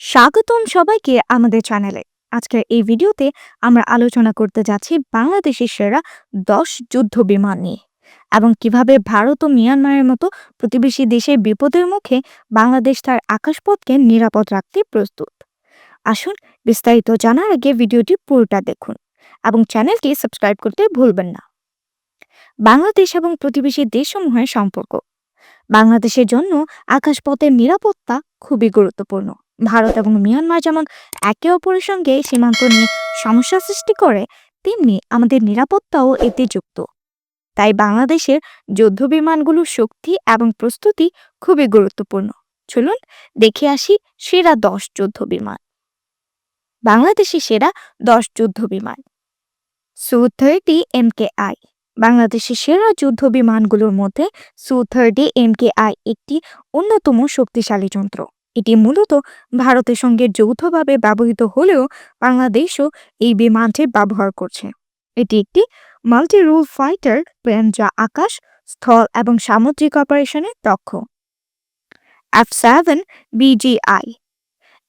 স্বাগতম সবাইকে আমাদের চ্যানেলে। আজকের এই ভিডিওতে আমরা আলোচনা করতে যাচ্ছি বাংলাদেশের সেরা দশ যুদ্ধ বিমান নিয়ে এবং কীভাবে ভারত ও মিয়ানমারের মতো প্রতিবেশী দেশের বিপদের মুখে বাংলাদেশ তার আকাশপথকে নিরাপদ রাখতে প্রস্তুত। আসুন বিস্তারিত জানার আগে ভিডিওটি পুরোটা দেখুন এবং চ্যানেলটি সাবস্ক্রাইব করতে ভুলবেন না। বাংলাদেশ এবং প্রতিবেশী দেশসমূহের সম্পর্ক। বাংলাদেশের জন্য আকাশপথের নিরাপত্তা খুবই গুরুত্বপূর্ণ। ভারত এবং মিয়ানমার যেমন একে অপরের সঙ্গে সীমান্ত নিয়ে সমস্যা সৃষ্টি করে, তেমনি আমাদের নিরাপত্তাও এতে যুক্ত। তাই বাংলাদেশের যুদ্ধ বিমানগুলোর শক্তি এবং প্রস্তুতি খুবই গুরুত্বপূর্ণ। চলুন দেখে আসি সেরা দশ যুদ্ধ বিমান। বাংলাদেশের সেরা দশ যুদ্ধ বিমান। সু থার্টি এম কে আই বাংলাদেশের সেরা যুদ্ধ বিমানগুলোর মধ্যে সু থার্টি এম কে আই একটি অন্যতম শক্তিশালী যন্ত্র। এটি মূলত ভারতের সঙ্গে যৌথভাবে ব্যবহৃত হলেও বাংলাদেশও এই বিমানটি ব্যবহার করছে। এটি একটি মাল্টি রুল ফাইটার প্লেন যা আকাশ, স্থল এবং সামুদ্রিক অপারেশনে দক্ষ। F seven BGI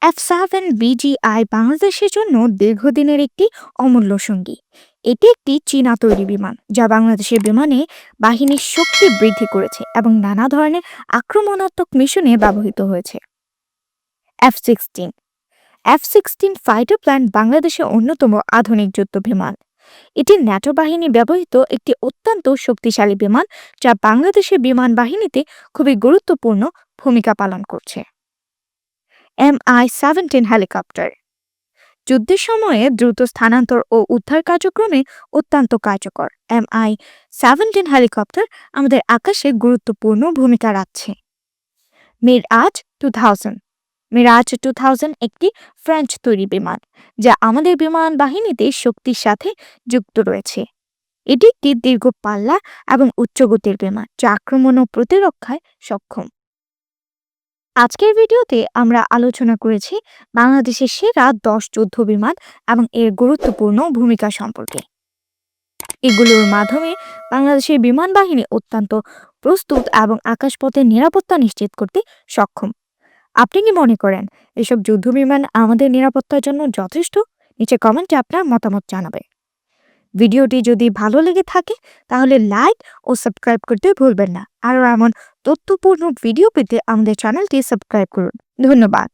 F seven BGI বাংলাদেশের জন্য দীর্ঘদিনের একটি অমূল্য সঙ্গী। এটি একটি চীনা তৈরি বিমান, যা বাংলাদেশের বিমানে বাহিনীর শক্তি বৃদ্ধি করেছে এবং নানা ধরনের আক্রমণাত্মক মিশনে ব্যবহৃত হয়েছে। F sixteen F sixteen fighter plane বাংলাদেশের অন্যতম আধুনিক যুদ্ধ বিমান। এটি ন্যাটো বাহিনী ব্যবহৃত একটি অত্যন্ত শক্তিশালী বিমান, যা বাংলাদেশের বিমান বাহিনীতে খুবই গুরুত্বপূর্ণ ভূমিকা পালন করছে। M I seventeen helicopter. যুদ্ধের সময়ে দ্রুত স্থানান্তর ও উদ্ধার কার্যক্রমে অত্যন্ত কার্যকর। এম আই সেভেন্টিন হেলিকপ্টার আমাদের আকাশে গুরুত্বপূর্ণ ভূমিকা রাখছে। Mirage two thousand Mirage two thousand একটি ফ্রেঞ্চ তৈরি বিমান, যা আমাদের বিমান বাহিনীতে শক্তির সাথে যুক্ত রয়েছে। এটি একটি দীর্ঘ পাল্লা এবং উচ্চগতির বিমান, যা আক্রমণ ও প্রতিরক্ষায় সক্ষম। আজকের ভিডিওতে আমরা আলোচনা করেছি বাংলাদেশের সেরা দশ যুদ্ধ বিমান এবং এর গুরুত্বপূর্ণ ভূমিকা সম্পর্কে। এগুলোর মাধ্যমে বাংলাদেশের বিমান বাহিনী অত্যন্ত প্রস্তুত এবং আকাশপথের নিরাপত্তা নিশ্চিত করতে সক্ষম। আপনি কি মনে করেন এসব যুদ্ধবিমান আমাদের নিরাপত্তার জন্য যথেষ্ট? নিচে কমেন্টে আপনার মতামত জানাবে। ভিডিওটি যদি ভালো লেগে থাকে, তাহলে লাইক ও সাবস্ক্রাইব করতে ভুলবেন না। আরও এমন তথ্যপূর্ণ ভিডিও পেতে আমাদের চ্যানেলটি সাবস্ক্রাইব করুন। ধন্যবাদ।